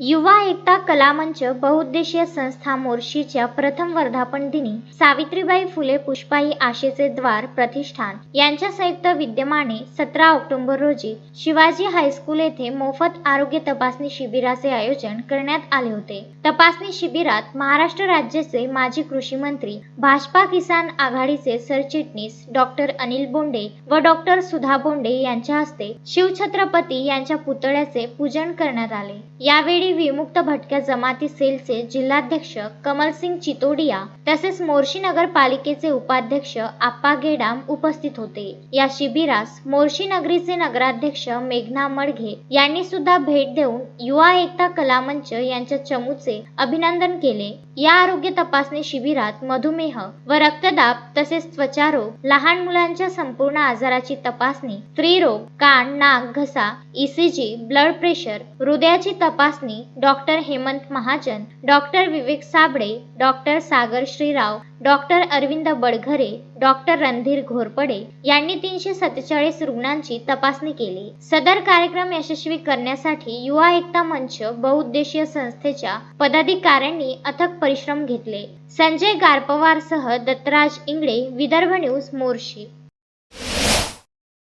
युवा एकता कलामंच बहुउद्देशीय संस्था मोर्शीच्या प्रथम वर्धापन दिनी सावित्रीबाई फुले पुष्पाई आशेचे द्वार प्रतिष्ठान यांच्या संयुक्त विद्यमाने सतरा ऑक्टोबर रोजी शिवाजी हायस्कूल येथे मोफत आरोग्य तपासणी शिबिराचे आयोजन करण्यात आले होते. तपासणी शिबिरात महाराष्ट्र राज्याचे माजी कृषी मंत्री भाजपा किसान आघाडीचे सरचिटणीस डॉक्टर अनिल बोंडे व डॉक्टर सुधा बोंडे यांच्या हस्ते शिवछत्रपती यांच्या पुतळ्याचे पूजन करण्यात आले. यावेळी विमुक्त भटक्या जमाती सेलचे जिल्हाध्यक्ष कमलसिंग चितोडिया तसेच मोर्शी नगरपालिकेचे उपाध्यक्ष आप्पा गेडाम उपस्थित होते. या शिबिरास मोर्शी नगरीचे नगराध्यक्ष मेघना मडघे यांनी सुद्धा भेट देऊन युवा एकता कलामंच यांच्या चमूचे अभिनंदन केले. या आरोग्य तपासणी शिबिरात मधुमेह व रक्तदाब तसेच त्वचारोग लहान मुलांच्या संपूर्ण आजाराची तपासणी स्त्रीरोग कान नाक घसा ईसीजी ब्लड प्रेशर हृदयाची तपासणी doctor Hemant Mahajan doctor Vivek Sable doctor Sagar Shrirao doctor Arvind Badghare doctor Randhir Ghorpade यांनी तीनशे सत्तेचाळीस रुग्णांची तपासणी केली. सदर कार्यक्रम यशस्वी करण्यासाठी युवा एकता मंच बहुउद्देशीय संस्थेच्या पदाधिकाऱ्यांनी अथक परिश्रम घेतले. संजय गारपवारसह दत्तराज इंगळे विदर्भ न्यूज मोर्शी